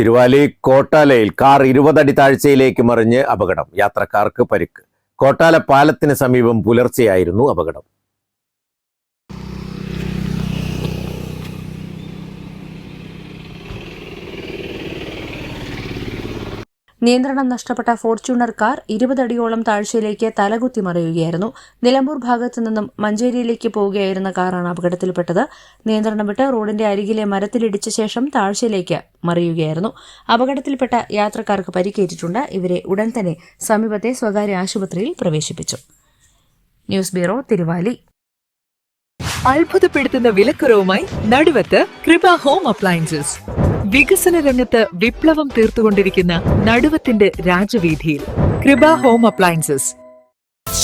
Thiruvali കോട്ടാലയിൽ car ഇരുപതടി താഴ്ചയിലേക്ക് മറിഞ്ഞ് അപകടം. യാത്രക്കാർക്ക് പരിക്ക്. കോട്ടാല പാലത്തിന് സമീപം പുലർച്ചെയായിരുന്നു അപകടം. നിയന്ത്രണം നഷ്ടപ്പെട്ട ഫോർച്യൂണർ കാർ ഇരുപതടിയോളം താഴ്ചയിലേക്ക് തലകുത്തി മറിയുകയായിരുന്നു. നിലമ്പൂർ ഭാഗത്തു നിന്നും മഞ്ചേരിയിലേക്ക് പോവുകയായിരുന്ന കാറാണ് അപകടത്തിൽപ്പെട്ടത്. നിയന്ത്രണം വിട്ട് റോഡിന്റെ അരികിലെ മരത്തിലിടിച്ച ശേഷം താഴ്ചയിലേക്ക് മറിയുകയായിരുന്നു. അപകടത്തിൽപ്പെട്ട യാത്രക്കാർക്ക് പരിക്കേറ്റിട്ടുണ്ട്. ഇവരെ ഉടൻ തന്നെ സമീപത്തെ സ്വകാര്യ ആശുപത്രിയിൽ പ്രവേശിപ്പിച്ചു. News bureau Thiruvali. അത്ഭുതപ്പെടുത്തുന്ന വിലക്കുറവുമായി നടുവത്ത് കൃപ ഹോം അപ്ലയൻസസ്. വികസന രംഗത്ത് വിപ്ലവം തീർത്തുകൊണ്ടിരിക്കുന്ന നടുവത്തിന്റെ രാജവീതിയിൽ Kripa home appliances.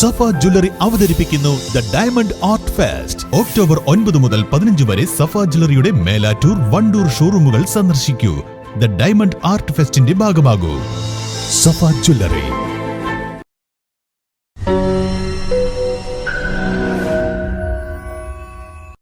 Safa jewellery അവതരിപ്പിക്കുന്നു the diamond art fest. October ഒൻപത് മുതൽ പതിനഞ്ച് വരെ സഫ ജ്വല്ലറിയുടെ മേലാറ്റൂർ വണ്ടൂർ ഷോറൂമുകൾ സന്ദർശിക്കൂ. ദ ഡയമണ്ട് ആർട്ട് ഫെസ്റ്റിന്റെ ഭാഗമാകൂ. സഫ ജ്വല്ലറി.